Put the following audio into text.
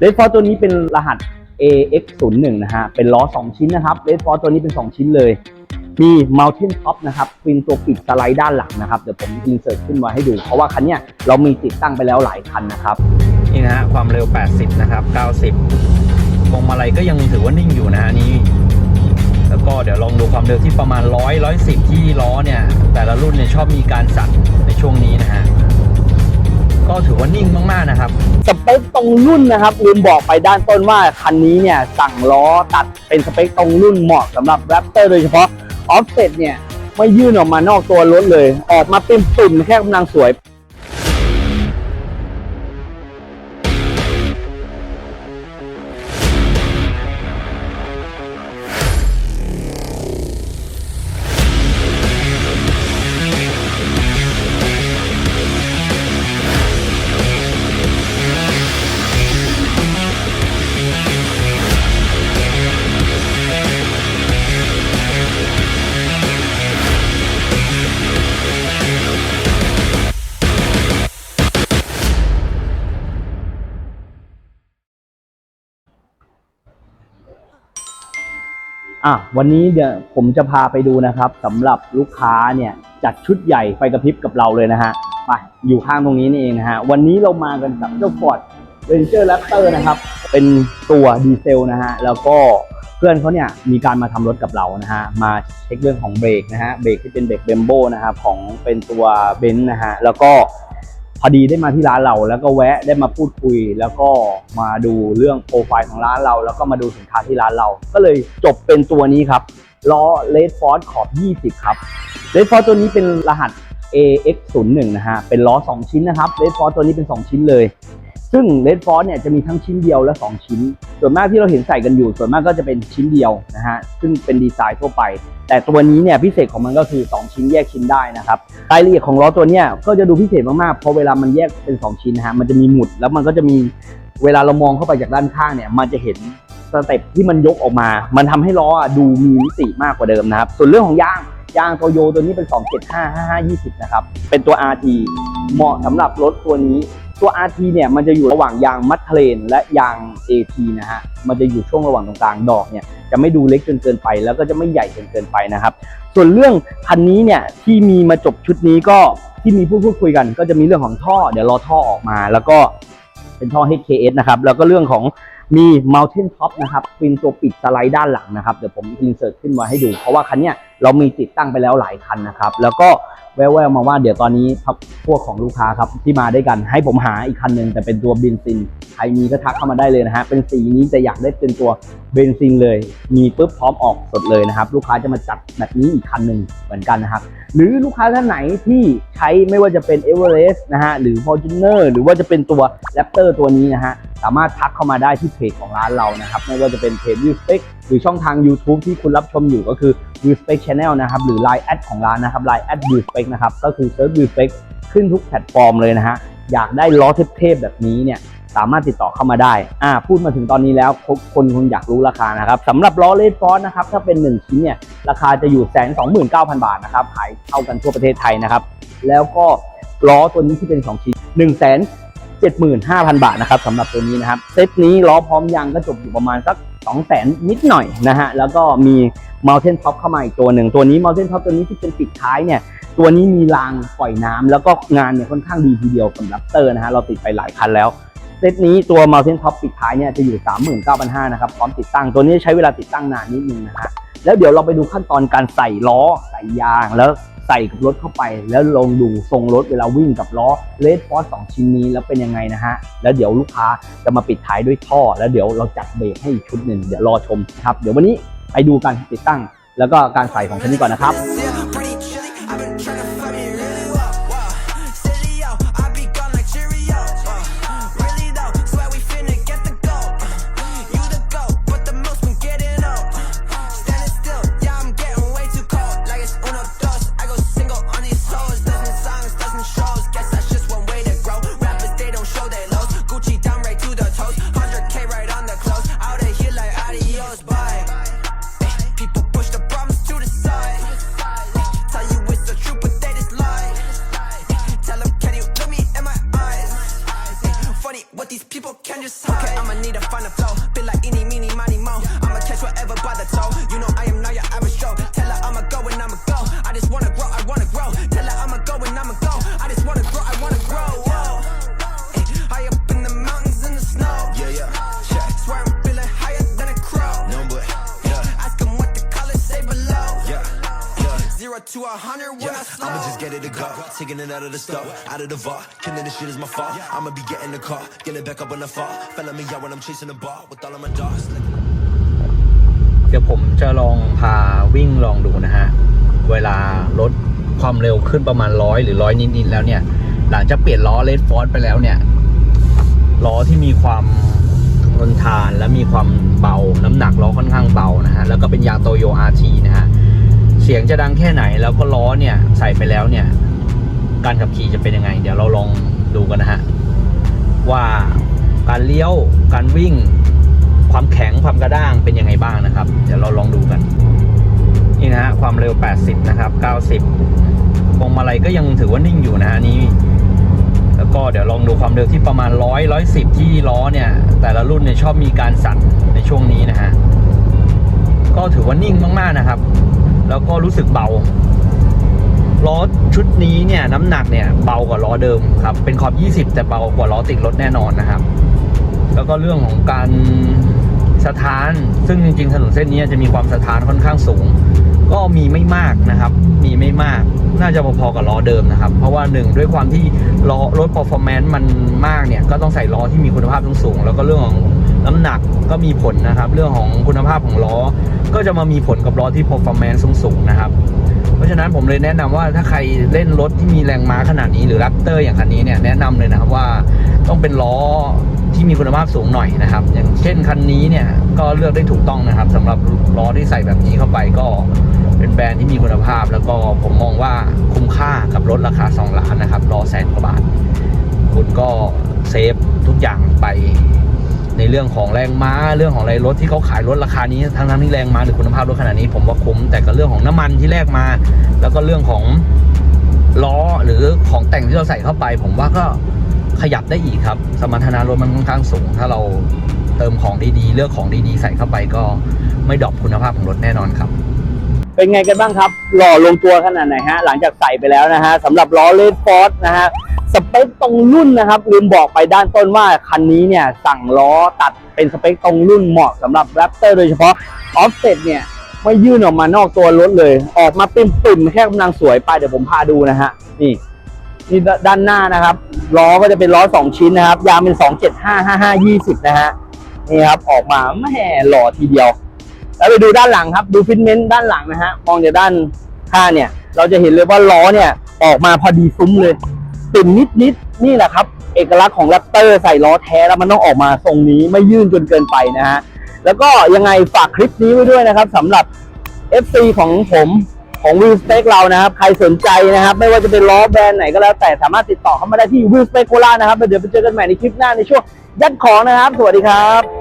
เ d ดฟอร์ตัวนี้เป็นรหัส AX01 นะฮะ เป็นล้อ 2 ชิ้นนะครับเ d ดฟอร์ตัวนี้เป็น 2 ชิ้นเลย มี Mountain Top นะครับเป็นตัวปิดสไลด์ด้านหลังนะครับ เดี๋ยวผมอินเสิร์ตขึ้นมาให้ดู เพราะว่าคันเนี้ยเรามีติดตั้งไปแล้วหลายคันนะครับ นี่นะฮะความเร็ว 80 นะครับ 90พวงมาลัยก็ยังถือว่านิ่งอยู่นะฮะนี่แล้วก็เดี๋ยวลองดูความเร็วที่ประมาณ 100 110 ที่ล้อเนี่ย แต่ละรุ่นเนี่ยชอบมีการสั่นในช่วงนี้นะฮะ ก็ถือว่านิ่งมากๆนะครับ สเปคตรงรุ่นนะครับลืมบอกไปด้านต้นว่าคันนี้เนี่ยสั่งล้อตัดเป็นสเปคตรงรุ่นเหมาะสำหรับแรปเตอร์โดยเฉพาะออฟเซ็ตเนี่ยไม่ยื่นออกมานอกตัวรถเลย ออกมาเป็นปุ่มแค่กำลังสวย อะวันนี้เดี๋ยวผมจะพาไปดูนะครับสำหรับลูกค้าเนี่ยจัดชุดใหญ่ไฟกระพริบกับเราเลยนะฮะไปอยู่ข้างตรงนี้นี่เองนะฮะวันนี้เรามากันกับเจ้า Ford Ranger Raptor นะครับ เป็นตัวดีเซลนะฮะแล้วก็เพื่อนเขาเนี่ยมีการมาทำรถกับเรานะฮะมาเช็คเรื่องของเบรกนะฮะเบรกที่เป็นเบรกเบมโบนะครับของเป็นตัวเบนซ์นะฮะแล้วก็ พอดีได้มาที่ร้านเราแล้วก็แวะได้มาพูดคุย แล้วก็มาดูเรื่องโปรไฟล์ของร้านเรา แล้วก็มาดูสินค้าที่ร้านเรา ก็เลยจบเป็นตัวนี้ครับล้อ Red Force ขอบ 20 ครับ Red Force ตัวนี้เป็นรหัส AX01 นะฮะ เป็นล้อ 2 ชิ้นนะครับ Red Force ตัวนี้เป็น 2 ชิ้นเลย ซึ่ง Red f o r c เนี่ยจะมีทั้งชิ้นเดียวและ 2 ชิ้น ส่วนมากที่เราเห็นใส่กันอยู่ ส่วนมากก็จะเป็นชิ้นเดียวนะฮะ ซึ่งเป็นดีไซน์ทั่วไป แต่ตัวนี้เนี่ยพิเศษของมันก็คือ 2 ชิ้นแยกชิ้นได้นะครับ รายละเอียดของล้อตัวเนี้ยก็จะดูพิเศษมากๆ เพราะเวลามันแยกเป็น 2 ชิ้นนะฮะ มันจะมีหมุด แล้วมันก็จะมีเวลาเรามองเข้าไปจากด้านข้างเนี่ย มันจะเห็นสเต็ปที่มันยกออกมา มันทำให้ล้ออะดูมีมิติมากกว่าเดิมนะครับ ส่วนเรื่องของยางยางโตโยตัวนี้เป็น 275 55 20 นะครับ เป็นตัว RT เหมาะสำหรับรถตัวนี้ ตัว RT เนี่ยมันจะอยู่ระหว่างยางมัดเทรนและยาง AT นะฮะ มันจะอยู่ช่วงระหว่างตรงกลางดอกเนี่ยจะไม่ดูเล็กจนเกินไป แล้วก็จะไม่ใหญ่จนเกินไปนะครับ ส่วนเรื่องคันนี้เนี่ยที่มีมาจบชุดนี้ก็ที่มีพูดพูดคุยกัน ก็จะมีเรื่องของท่อ เดี๋ยวรอท่อออกมา แล้วก็เป็นท่อ HKS นะครับ แล้วก็เรื่องของมี Mountain Top นะครับเป็นตัวปิดสไลด์ด้านหลังนะครับ เดี๋ยวผมอินเสิร์ตขึ้นมาให้ดู เพราะว่าคันเนี้ยเรามีติดตั้งไปแล้วหลายคันนะครับ แล้วก็ แววๆมาว่าเดี๋ยวตอนนี้พักพวกของลูกค้าครับที่มาด้วยกันให้ผมหาอีกคันหนึ่งแต่เป็นตัวเบนซินใครมีก็ทักเข้ามาได้เลยนะฮะเป็นสีนี้แต่อยากได้เป็นตัวเบนซินเลย มีปุ๊บพร้อมออกสดเลยนะครับ ลูกค้าจะมาจัดแบบนี้อีกคันหนึ่งเหมือนกันนะครับหรือลูกค้าท่านไหนที่ใช้ไม่ว่าจะเป็น e v e r e s t นะฮะหรือ Fortuner หรือว่าจะเป็นตัว Raptor ตัวนี้นะฮะสามารถทักเข้ามาได้ที่เพจของร้านเรานะครับไม่ว่าจะเป็นเพจ v i e w Spec หรือช่องทาง YouTube ที่คุณรับชมอยู่ก็คือ v i e w Spec Channel นะครับหรือ Line แอดของร้านนะครับ Line แอด v i e w Spec นะครับก็คือ Search v i e w Spec ขึ้นทุกแพลตฟอร์มเลยนะฮะอยากได้ล้อเทพๆแบบนี้เนี่ยสามารถติดต่อเข้ามาได้ อ่า พูดมาถึงตอนนี้แล้วคนคงอยากรู้ราคานะครับสำหรับล้อเลดฟอสนะครับ ถ้าเป็น 1 ชิ้นเนี่ย ราคาจะอยู่แสนสองหมื่นเก้าพันบาทนะครับ ขายเท่ากันทั่วประเทศไทยนะครับ แล้วก็ล้อตัวนี้ที่เป็น 2 ชิ้น1นึ่งแสนเจ็ดหมื่นห้าพันบาทนะครับสำหรับตัวนี้นะครับ เซตนี้ล้อพร้อมยางก็จบอยู่ประมาณสัก 2 0 0แสนนิดหน่อยนะฮะ แล้วก็มี Mountain Top เข้ามาอีกตัวหนึ่ง ตัวนี้ Mountain Top ตัวนี้ที่เป็นปิดท้ายเนี่ย ตัวนี้มีรางปล่อยน้ำแล้วก็งานเนี่ยค่อนข้างดีทีเดียวสำหรับเตอร์นะฮะ เราติดไปหลายคันแล้ว เซตนี้ตัว Mountain Top ปิดท้ายเนี่ยจะอยู่ 39,500นะครับ พร้อมติดตั้ง ตัวนี้ใช้เวลาติดตั้งนานนิดนึงนะฮะ แล้วเดี๋ยวเราไปดูขั้นตอนการใส่ล้อใส่ยางแล้วใส่กับรถเข้าไป แล้วลองดูทรงรถเวลาวิ่งกับล้อเลดฟอสสองชิ้นนี้แล้วเป็นยังไงนะฮะ แล้วเดี๋ยวลูกค้าจะมาปิดท้ายด้วยท่อ แล้วเดี๋ยวเราจัดเบรกให้อีกชุดหนึ่งเดี๋ยวรอชมครับ เดี๋ยววันนี้ไปดูกันติดตั้ง แล้วก็การใส่ของคันนี้ก่อนนะครับ to a hundred when I slow. I'ma just get it to go. Taking it out of the stove, out of the vault. Killing this shit is my fault. I'ma be getting the car, getting back up on the fall. Felling me out when I'm chasing the ball with all of my dogs. เดี๋ยวผมจะลองพาวิ่งลองดูนะฮะ เวลาลดความเร็วขึ้นประมาณร้อยหรือร้อยนิดๆแล้วเนี่ย หลังจากเปลี่ยนล้อเลดฟอร์ไปแล้วเนี่ย ล้อที่มีความทนทานและมีความเบา น้ำหนักล้อค่อนข้างเบานะฮะ แล้วก็เป็นยางโตโย RT นะฮะเสียงจะดังแค่ไหนแล้วก็ล้อเนี่ยใส่ไปแล้วเนี่ย การขับขี่จะเป็นยังไง เดี๋ยวเราลองดูกันนะฮะว่าการเลี้ยวการวิ่ง ความแข็งความกระด้างเป็นยังไงบ้างนะครับ เดี๋ยวเราลองดูกัน นี่นะฮะความเร็ว 80 นะครับ 90พวงมาลัยก็ยังถือว่านิ่งอยู่นะฮะนนี้แล้วก็เดี๋ยวลองดูความเร็วที่ประมาณ 100 110 ที่ล้อเนี่ย แต่ละรุ่นเนี่ยชอบมีการสั่นในช่วงนี้นะฮะก็ถือว่านิ่งมากๆนะครับ แล้วก็รู้สึกเบาล้อชุดนี้เนี่ยน้ำหนักเนี่ยเบากว่าล้อเดิมครับ เป็นขอบ 20 แต่เบากว่าล้อติดรถแน่นอนนะครับ แล้วก็เรื่องของการสะท้าน ซึ่งจริงๆถนนเส้นนี้จะมีความสะท้านค่อนข้างสูง ก็มีไม่มากนะครับ มีไม่มาก น่าจะพอๆกับล้อเดิมนะครับ เพราะว่าหนึ่งด้วยความที่ล้อรถ performance มันมากเนี่ย ก็ต้องใส่ล้อที่มีคุณภาพสูงๆแล้วก็เรื่องของ น้ำหนักก็มีผลนะครับ เรื่องของคุณภาพของล้อ ก็จะมามีผลกับล้อที่ performance สูงๆนะครับ เพราะฉะนั้นผมเลยแนะนำว่าถ้าใครเล่นรถที่มีแรงม้าขนาดนี้หรือแรปเตอร์อย่างคันนี้เนี่ยแนะนำเลยนะครับว่าต้องเป็นล้อที่มีคุณภาพสูงหน่อยนะครับ อย่างเช่นคันนี้เนี่ยก็เลือกได้ถูกต้องนะครับสำหรับล้อที่ใส่แบบนี้เข้าไปก็เป็นแบรนด์ที่มีคุณภาพ แล้วก็ผมมองว่าคุ้มค่ากับรถราคา 2 ล้านนะครับล้อแสนกว่าบาท คุณก็เซฟทุกอย่างไป ในเรื่องของแรงม้าเรื่องของอะไรรถที่เขาขายรถราคานี้ทั้งทั้งๆที่แรงม้าหรือคุณภาพรถขนาดนี้ ผมว่าคุ้มแต่ก็เรื่องของน้ำมันที่แลกมา แล้วก็เรื่องของล้อหรือของแต่งที่เราใส่เข้าไป ผมว่าก็ขยับได้อีกครับ สมรรถนะรถมันค่อนข้างสูง ถ้าเราเติมของดีๆ เลือกของดีๆ ใส่เข้าไปก็ไม่ดรอปคุณภาพของรถแน่นอนครับ เป็นไงกันบ้างครับ หล่อลงตัวขนาดไหนฮะหลังจากใส่ไปแล้วนะฮะสำหรับล้อเลดฟอร์ดนะฮะ สเปคตรงรุ่นนะครับลืมบอกไปด้านต้นว่าคันนี้เนี่ยสั่งล้อตัดเป็นสเปคตรงรุ่นเหมาะสำหรับแรปเตอร์โดยเฉพาะออฟเซ็ตเนี่ยไม่ยื่นออกมานอกตัวรถเลย ออกมาปิ่มๆแค่กำลังสวยไปเดี๋ยวผมพาดูนะฮะนี่นี่ด้านหน้านะครับล้อก็จะเป็นล้อสองชิ้นนะครับ ยางเป็นสองเจ็ดห้าห้าห้ายี่สิบนะฮะนี่ครับออกมาแม่หล่อทีเดียว แล้วไปดูด้านหลังครับ ดูฟิตเมนต์ด้านหลังนะฮะมองจากด้านข้างเนี่ย เราจะเห็นเลยว่าล้อเนี่ยออกมาพอดีซุ้มเลย ติ่มนิดนิดๆนี่แหละครับ เอกลักษณ์ของแรปเตอร์ใส่ล้อแท้แล้วมันต้องออกมาทรงนี้ไม่ยื่นจนเกินไปนะฮะแล้วก็ยังไงฝากคลิปนี้ไว้ด้วยนะครับสำหรับ FC ของผมของวิวสเปกเรานะครับ ใครสนใจนะครับ ไม่ว่าจะเป็นล้อแบรนด์ไหนก็แล้วแต่สามารถติดต่อเข้ามาได้ที่วิวสเปกโคราชนะครับเดี๋ยวไปเจอกันใหม่ในคลิปหน้าในช่วงยัดของนะครับ สวัสดีครับ